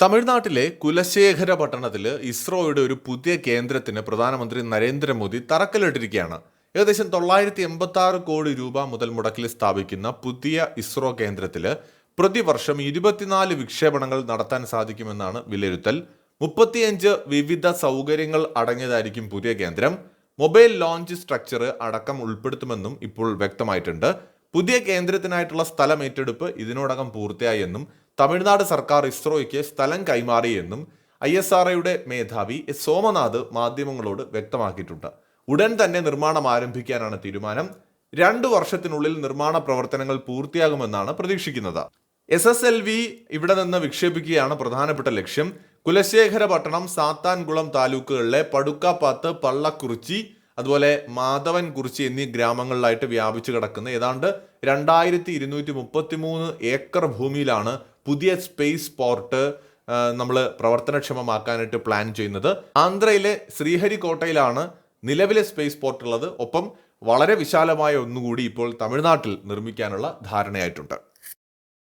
തമിഴ്നാട്ടിലെ കുലശേഖര പട്ടണത്തിൽ ഇസ്രോയുടെ ഒരു പുതിയ കേന്ദ്രത്തിന് പ്രധാനമന്ത്രി നരേന്ദ്രമോദി തറക്കല്ലിട്ടിരിക്കുകയാണ്. ഏകദേശം തൊള്ളായിരത്തി എൺപത്തി ആറ് കോടി രൂപ മുതൽ മുടക്കിൽ സ്ഥാപിക്കുന്ന പുതിയ ഇസ്രോ കേന്ദ്രത്തിൽ പ്രതിവർഷം ഇരുപത്തിനാല് വിക്ഷേപണങ്ങൾ നടത്താൻ സാധിക്കുമെന്നാണ് വിലയിരുത്തൽ. മുപ്പത്തിയഞ്ച് വിവിധ സൗകര്യങ്ങൾ അടങ്ങിയതായിരിക്കും പുതിയ കേന്ദ്രം. മൊബൈൽ ലോഞ്ച് സ്ട്രക്ചർ അടക്കം ഉൾപ്പെടുത്തുമെന്നും ഇപ്പോൾ വ്യക്തമായിട്ടുണ്ട്. പുതിയ കേന്ദ്രത്തിനായിട്ടുള്ള സ്ഥലം ഏറ്റെടുപ്പ് ഇതിനോടകം പൂർത്തിയായി എന്നും തമിഴ്നാട് സർക്കാർ ഇസ്രോയ്ക്ക് സ്ഥലം കൈമാറിയെന്നും ഐ എസ് ആർ മേധാവി എസ് സോമനാഥ് മാധ്യമങ്ങളോട് വ്യക്തമാക്കിയിട്ടുണ്ട്. ഉടൻ തന്നെ നിർമ്മാണം ആരംഭിക്കാനാണ് തീരുമാനം. രണ്ടു വർഷത്തിനുള്ളിൽ നിർമ്മാണ പ്രവർത്തനങ്ങൾ പൂർത്തിയാകുമെന്നാണ് പ്രതീക്ഷിക്കുന്നത്. എസ് എസ് എൽ വി ഇവിടെ നിന്ന് വിക്ഷേപിക്കുകയാണ് പ്രധാനപ്പെട്ട ലക്ഷ്യം. കുലശേഖര പട്ടണം സാത്താൻകുളം താലൂക്കുകളിലെ പടുക്കാപ്പാത്ത് പള്ളക്കുറിച്ചി അതുപോലെ മാധവൻകുറിച്ചി എന്നീ ഗ്രാമങ്ങളിലായിട്ട് വ്യാപിച്ചു കിടക്കുന്ന ഏതാണ്ട് രണ്ടായിരത്തി ഇരുന്നൂറ്റി മുപ്പത്തി മൂന്ന് ഏക്കർ ഭൂമിയിലാണ് പുതിയ സ്പേസ് പോർട്ട് നമ്മൾ പ്രവർത്തനക്ഷമമാക്കാനായിട്ട് പ്ലാൻ ചെയ്യുന്നത്. ആന്ധ്രയിലെ ശ്രീഹരിക്കോട്ടയിലാണ് നിലവിലെ സ്പേസ് പോർട്ട് ഉള്ളത് ഒപ്പം വളരെ വിശാലമായ ഒന്നുകൂടി ഇപ്പോൾ തമിഴ്നാട്ടിൽ നിർമ്മിക്കാനുള്ള ധാരണയായിട്ടുണ്ട്.